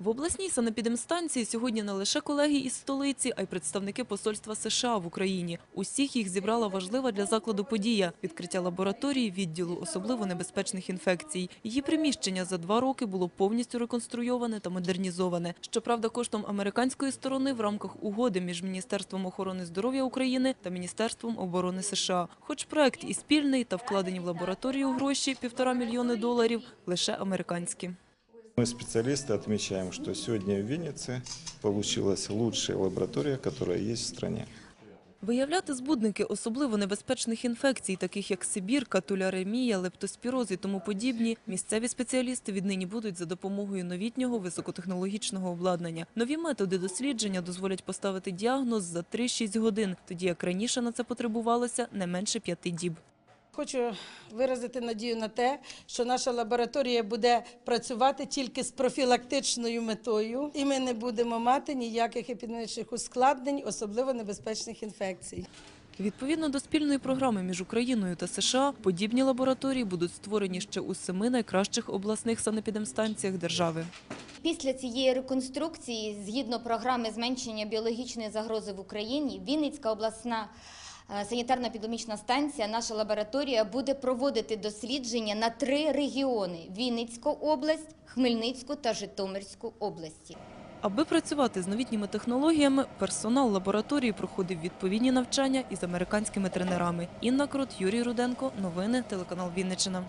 В обласній санепідемстанції сьогодні не лише колеги із столиці, а й представники посольства США в Україні. Усіх їх зібрала важлива для закладу подія – відкриття лабораторії відділу особливо небезпечних інфекцій. Її приміщення за два роки було повністю реконструйоване та модернізоване. Щоправда, коштом американської сторони в рамках угоди між Міністерством охорони здоров'я України та Міністерством оборони США. Хоч проект і спільний, та вкладені в лабораторію гроші – півтора мільйони доларів – лише американські. Мы специалисты отмечаем, что сегодня в Виннице получилась лучшая лаборатория, которая есть в стране. Виявляти збудники особливо небезпечних інфекцій, таких як сибірка, туляремія, лептоспіроз і тому подібні, місцеві спеціалісти віднині будуть за допомогою новітнього високотехнологічного обладнання. Нові методи дослідження дозволять поставити діагноз за 3-6 годин, тоді як раніше на це потребувалося не менше п'яти діб. Хочу виразити надію на те, що наша лабораторія буде працювати тільки з профілактичною метою, і ми не будемо мати ніяких епідемічних ускладнень, особливо небезпечних інфекцій. Відповідно до спільної програми між Україною та США, подібні лабораторії будуть створені ще у семи найкращих обласних санепідемстанціях держави. Після цієї реконструкції, згідно програми зменшення біологічної загрози в Україні, Вінницька обласна санітарно-епідемічна станція, наша лабораторія буде проводити дослідження на три регіони: Вінницьку область, Хмельницьку та Житомирську області. Аби працювати з новітніми технологіями, персонал лабораторії проходив відповідні навчання із американськими тренерами. Інна Крут, Юрій Руденко. Новини телеканал Вінниччина.